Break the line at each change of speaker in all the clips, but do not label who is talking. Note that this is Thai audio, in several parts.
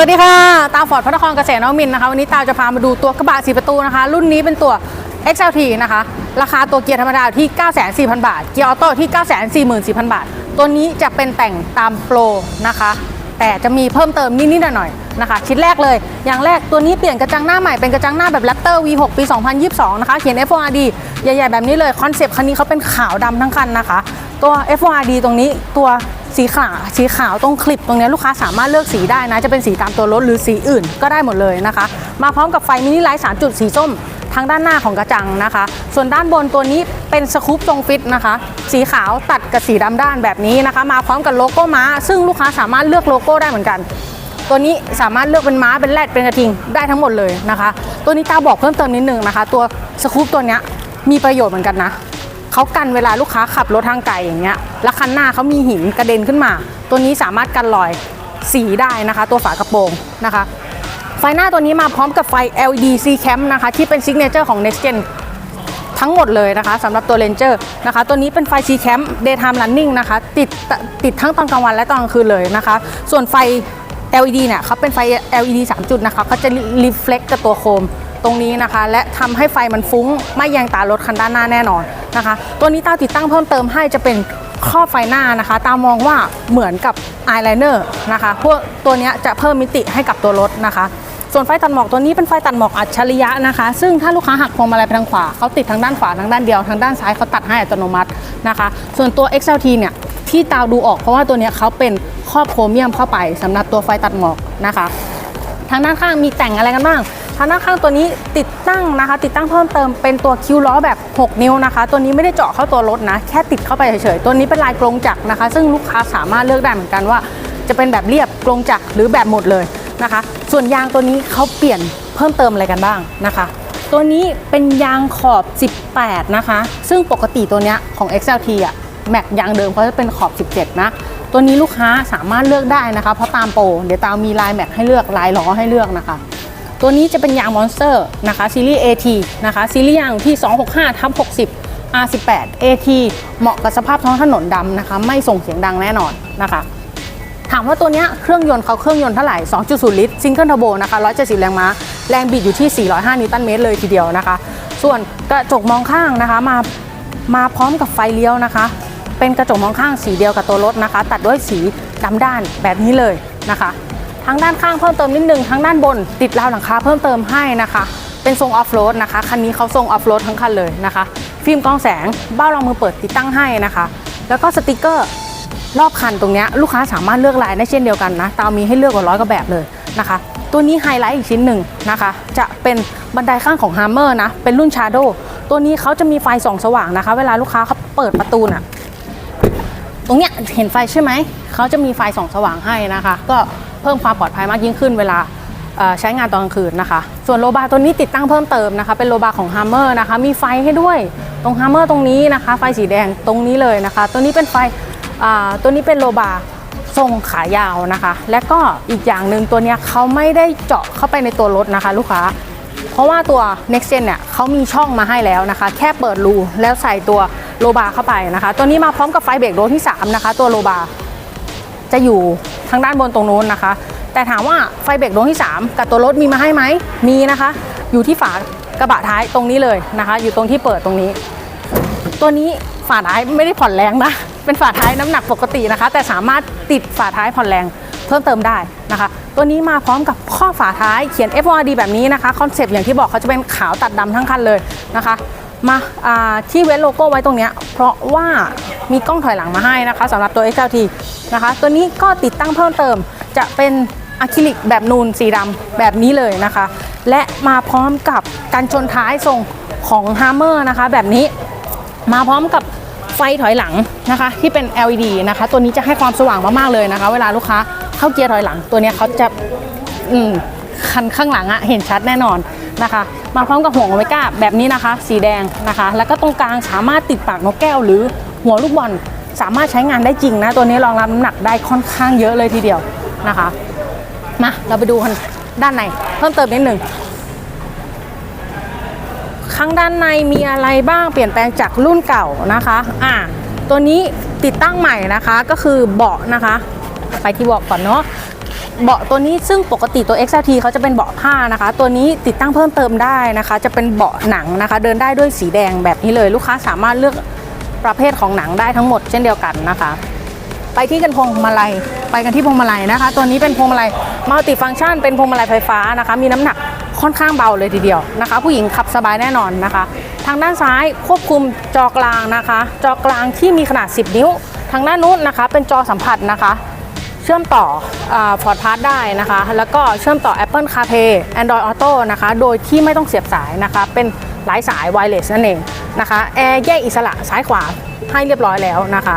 วัสดีค่ะ ตาฟอร์ดพระนครเกษตรนวมินนะคะ วันนี้ตาจะพามาดูตัวกระบะสีประตูนะคะ รุ่นนี้เป็นตัว XLT นะคะ ราคาตัวเกียร์ธรรมดาที่ 9 4 0 0 0 บาท เกียร์ออโต้ที่ 944,000 บาท ตัวนี้จะเป็นแต่งตามโปรนะคะ แต่จะมีเพิ่มเติมนิดๆหน่อยๆนะคะ ชิ้นแรกเลย อย่างแรกตัวนี้เปลี่ยนกระจังหน้าใหม่เป็นกระจังหน้าแบบ Raptor V6 ปี 2022 นะคะ เขียน FORD ใหญ่ๆ แบบนี้เลย คอนเซปต์คันนี้เขาเป็นขาวดำทั้งคันนะคะ ตัว FORD ตรงนี้ตัว สีขาวสีขาวตรงคลิปตรงนี้ลูกค้าสามารถเลือกสีได้นะ จะเป็นสีตามตัวรถหรือสีอื่นก็ได้หมดเลยนะคะ มาพร้อมกับไฟมินิไลท์3จุดสีส้มทางด้านหน้าของกระจังนะคะ ส่วนด้านบนตัวนี้เป็นสกู๊ปทรงฟิตนะคะ สีขาวตัดกับสีดำด้านแบบนี้นะคะ มาพร้อมกับโลโก้ม้า ซึ่งลูกค้าสามารถเลือกโลโก้ได้เหมือนกัน ตัวนี้สามารถเลือกเป็นม้าเป็นแรดเป็นกระทิงได้ทั้งหมดเลยนะคะ ตัวนี้ตาบอกเพิ่มเติมนิดนึงนะคะ ตัวสกู๊ปตัวนี้มีประโยชน์เหมือนกันนะ เขากันเวลาลูกค้าขับรถทางไกลอย่างเงี้ยแล้วคันหน้าเขามีหินกระเด็นขึ้นมา ตัวนี้สามารถกันรอยสีได้นะคะ ตัวฝากระโปรงนะคะ ไฟหน้าตัวนี้มาพร้อมกับไฟ LED C Cam นะคะที่เป็นซิกเนเจอร์ของ Next Gen ทั้งหมดเลยนะคะสำหรับตัว Ranger นะคะ ตัวนี้เป็นไฟ C Cam Daytime Running นะคะ ติดติดทั้งตอนกลางวันและตอนกลางคืนเลยนะคะ ส่วนไฟ LED เนี่ยเขาเป็นไฟ LED 3 จุดนะคะเขาจะ reflect กับตัวโคม ตรงนี้นะคะ และทำให้ไฟมันฟุ้ง ไม่แยงตารถคันด้านหน้าแน่นอนนะคะ ตัวนี้ตาติดตั้งเพิ่มเติมให้จะเป็นครอบไฟหน้านะคะ ตามองว่าเหมือนกับอายไลเนอร์นะคะพวกตัวนี้จะเพิ่มมิติให้กับตัวรถนะคะ ส่วนไฟตัดหมอกตัวนี้เป็นไฟตัดหมอกอัจฉริยะนะคะ ซึ่งถ้าลูกค้าหักพวงมาลัยไปทางขวาเขาติดทางด้านขวาทางด้านเดียวทางด้านซ้ายเขาตัดให้อัตโนมัตินะคะ ส่วนตัว XLT เนี่ยที่ตาวดูออกเพราะว่าตัวนี้เขาเป็นครอบโครเมียมเข้าไปสำหรับตัวไฟตัดหมอกนะคะ ทางด้านข้างมีแต่งอะไรกันบ้าง ทางด้านข้างตัวนี้ติดตั้งนะคะ ติดตั้งเพิ่มเติมเป็นตัวคิวล้อแบบ 6 นิ้วนะคะ ตัวนี้ไม่ได้เจาะเข้าตัวรถนะ แค่ติดเข้าไปเฉยๆ ตัวนี้เป็นลายกรงจักรนะคะ ซึ่งลูกค้าสามารถเลือกได้เหมือนกันว่า จะเป็นแบบเรียบกรงจักรหรือแบบหมดเลยนะคะ ส่วนยางตัวนี้เขาเปลี่ยนเพิ่มเติมอะไรกันบ้างนะคะตัวนี้เป็นยางขอบ 18 นะคะ ซึ่งปกติตัวเนี้ยของ XLT อะแม็กยางเดิมเขาจะเป็นขอบ 17 นะ ตัวนี้ลูกค้าสามารถเลือกได้นะคะ เพราะตามโปรเดี๋ยวตามมีลายแม็กให้เลือกลายล้อให้เลือกนะคะ ตัวนี้จะเป็นยางมอนสเตอร์นะคะซีรีส์ AT นะคะซีรีส์ยางที่ 265ทับ60 R18 AT เหมาะกับสภาพท้องถนนดำนะคะ ไม่ส่งเสียงดังแน่นอนนะคะ ถามว่าตัวเนี้ยเครื่องยนต์เขาเครื่องยนต์เท่าไหร่ 2.0 ลิตรซิงเกิลเทอร์โบนะคะ170 แรงม้า แรงบิดอยู่ที่ 405 นิวตันเมตรเลยทีเดียวนะคะ ส่วนกระจกมองข้างนะคะมามาพร้อมกับไฟเลี้ยวนะคะ เป็นกระจกมองข้างสีเดียวกับตัวรถนะคะ ตัดด้วยสีดำด้านแบบนี้เลยนะคะ ทางด้านข้างเพิ่มเติมนิดนึงทางด้านบน ติดราวหลังคาเพิ่มเติมให้นะคะ เป็นทรงออฟโรดนะคะคันนี้เขาทรงออฟโรดทั้งคันเลยนะคะ ฟิล์มกรองแสงเบ้ารองมือเปิดติดตั้งให้นะคะ แล้วก็สติกเกอร์รอบคันตรงนี้ลูกค้าสามารถเลือกลายได้เช่นเดียวกันนะตามมีให้เลือกกว่าร้อยกว่าแบบเลยนะคะ ตัวนี้ไฮไลท์อีกชิ้นหนึ่งนะคะ จะเป็นบันไดข้างของ Hammer นะเป็นรุ่น Shadow ตัวนี้เขาจะมีไฟส่องสว่างนะคะ เวลาลูกค้าเขาเปิดประตูน่ะตรงเนี้ยเห็นไฟใช่ไหมเขาจะมีไฟส่องสว่างให้นะคะ ก็ เพิ่มความปลอดภัยมากยิ่งขึ้นเวลาใช้งานตอนกลางคืนนะคะ ส่วนโลบาตัวนี้ติดตั้งเพิ่มเติมนะคะ เป็นโลบาของ Hammer นะคะ มีไฟให้ด้วย ตรง Hammer ตรงนี้นะคะ ไฟสีแดงตรงนี้เลยนะคะ ตัวนี้เป็นไฟตัวนี้เป็นโลบาทรงขายาวนะคะ และก็อีกอย่างหนึ่งตัวนี้เขาไม่ได้เจาะเข้าไปในตัวรถนะคะ ลูกค้า เพราะว่าตัว Next Gen เนี่ยเขามีช่องมาให้แล้วนะคะ แค่เปิดรูแล้วใส่ตัวโลบาเข้าไปนะคะ ตัวนี้มาพร้อมกับไฟเบรกโรถที่3นะคะ ตัวโลบา จะอยู่ทางด้านบนตรงนู้นนะคะ แต่ถามว่าไฟเบรกดวงที่ 3 กับตัวรถมีมาให้ไหมมีนะคะ อยู่ที่ฝากระบะท้ายตรงนี้เลยนะคะ อยู่ตรงที่เปิดตรงนี้ ตัวนี้ฝาท้ายไม่ได้ผ่อนแรงนะ เป็นฝาท้ายน้ำหนักปกตินะคะ แต่สามารถติดฝาท้ายผ่อนแรงเพิ่มเติมได้นะคะ ตัวนี้มาพร้อมกับข้อฝาท้ายเขียน FORD แบบนี้นะคะคอนเซปต์อย่างที่บอกเขาจะเป็นขาวตัดดำทั้งคันเลยนะคะ มาาที่เว้นโลโก้ไว้ตรงนี้เพราะว่ามีกล้องถอยหลังมาให้นะคะสำหรับตัว XLT นะคะ ตัวนี้ก็ติดตั้งเพิ่มเติม จะเป็นอะคริลิกแบบนูนสีดำแบบนี้เลยนะคะ และมาพร้อมกับการชนท้ายทรงของ Hammer นะคะ แบบนี้มาพร้อมกับไฟถอยหลังนะคะ ที่เป็น LED นะคะ ตัวนี้จะให้ความสว่างมากๆเลยนะคะ เวลาลูกค้าเข้าเกียร์ถอยหลัง ตัวนี้เขาจะคันข้างหลังอะเห็นชัดแน่นอนนะคะ มาพร้อมกับหัวงโอเมก้าแบบนี้นะคะ สีแดงนะคะ แล้วก็ตรงกลางสามารถติดปากนกแก้ว หรือหัวลูกบอลสามารถใช้งานได้จริงนะ ตัวนี้รองรับน้ำหนักได้ค่อนข้างเยอะเลยทีเดียวนะคะมาเราไปดูกันด้านในเพิ่มเติมนิดหนึ่งข้างด้านในมีอะไรบ้างเปลี่ยนแปลงจากรุ่นเก่านะคะอ่าตัวนี้ติดตั้งใหม่นะคะก็คือเบาะนะคะ ไปที่เบาะก่อนเนาะ เบาะตัวนี้ซึ่งปกติตัว XLT เขาจะเป็นเบาะผ้านะคะ ตัวนี้ติดตั้งเพิ่มเติมได้นะคะ จะเป็นเบาะหนังนะคะ เดินได้ด้วยสีแดงแบบนี้เลยลูกค้าสามารถเลือกประเภทของหนังได้ทั้งหมดเช่นเดียวกันนะคะ ไปที่กันพวงมาลัยไปกันที่พวงมาลัยนะคะ ตัวนี้เป็นพวงมาลัยมัลติฟัง c t ชันเป็นพวงมาลัยไฟฟ้านะคะ มีน้ำหนักค่อนข้างเบาเลยทีเดียวนะคะ ผู้หญิงขับสบายแน่นอนนะคะ ทางด้านซ้ายควบคุมจอกลางนะคะ จอกลางที่มีขนาด 10 นิ้ว ทางด้านนู้นนะคะ เป็นจอสัมผัสนะคะ ชื่อมต่อฟอร์ดพาร์ได้นะคะ แล้วก็เชื่อมต่อ Apple CarPlay Android Auto นะคะ โดยที่ไม่ต้องเสียบสายนะคะ เป็นหลายสายไวเลสนั่นเองนะคะแอร์แยกอิสระซ้ายขวาให้เรียบร้อยแล้วนะคะ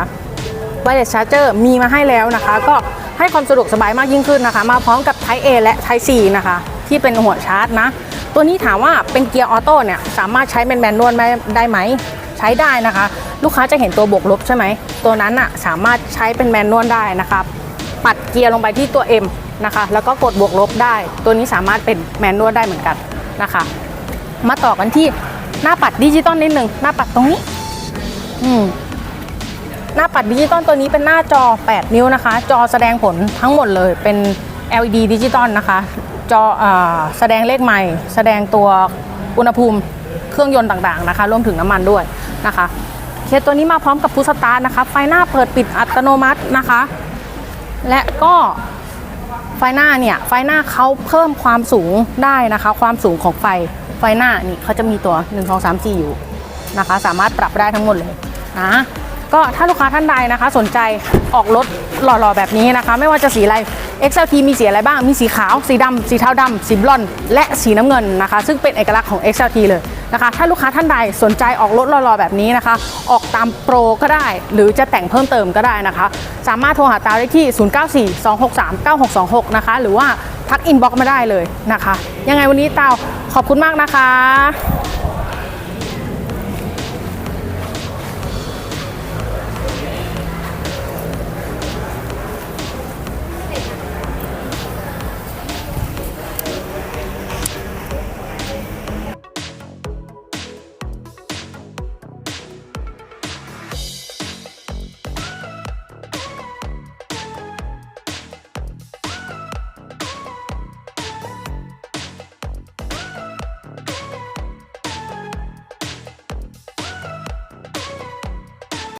ไวเลสชาร์เจอร์มีมาให้แล้วนะคะ ก็ให้ความสะดวกสบายมากยิ่งขึ้นนะคะ มาพร้อมกับ Type A และ Type C นะคะ ที่เป็นหัวชาร์จนะ ตัวนี้ถามว่าเป็นเกียร์ออโต้เนี่ย สามารถใช้เป็นแมนนวลได้ไหม ใช้ได้นะคะ ลูกค้าจะเห็นตัวบวกลบใช่ไหม ตัวนั้นอะสามารถใช้เป็นแมนนวลได้นะคะ ปัดเกียร์ลงไปที่ตัว M นะคะ แล้วก็กดบวกลบได้ ตัวนี้สามารถเป็นแมนนวลได้เหมือนกันนะคะ มาต่อกันที่หน้าปัดดิจิตอลนิดหนึ่งหน้าปัดตรงนี้ อืมหน้าปัดดิจิตอลตัวนี้เป็นหน้าจอ 8 นิ้วนะคะ จอแสดงผลทั้งหมดเลยเป็น LED ดิจิตอลนะคะ จออาแสดงเลขใหม่ แสดงตัวอุณหภูมิเครื่องยนต์ต่างๆนะคะรวมถึงน้ำมันด้วยนะคะ เคสตัวนี้มาพร้อมกับพุทสตาร์ทนะคะ ไฟหน้าเปิดปิดอัตโนมัตินะคะ และก็ไฟหน้าเนี่ยไฟหน้าเขาเพิ่มความสูงได้นะคะ ความสูงของไฟไฟหน้านี่เขาจะมีตัว 1 2 3 4 อยู่นะคะ สามารถปรับได้ทั้งหมดเลยนะ ก็ถ้าลูกค้าท่านใดนะคะ สนใจออกรถหล่อๆ แบบนี้นะคะ ไม่ว่าจะสีอะไร XLT มีสีอะไรบ้าง มีสีขาว สีดำสีเทาดำสีบลอนด์และสีน้ำเงินนะคะ ซึ่งเป็นเอกลักษณ์ของ XLT เลยนะคะ ถ้าลูกค้าท่านใดสนใจออกรถหล่อๆ แบบนี้นะคะ ออกตามโปรก็ได้ หรือจะแต่งเพิ่มเติมก็ได้นะคะ สามารถโทรหาตาได้ที่ 0942639626 นะคะ หรือว่าทักอินบ็อกมาได้เลยนะคะ ยังไงวันนี้ตาวขอบคุณมากนะคะ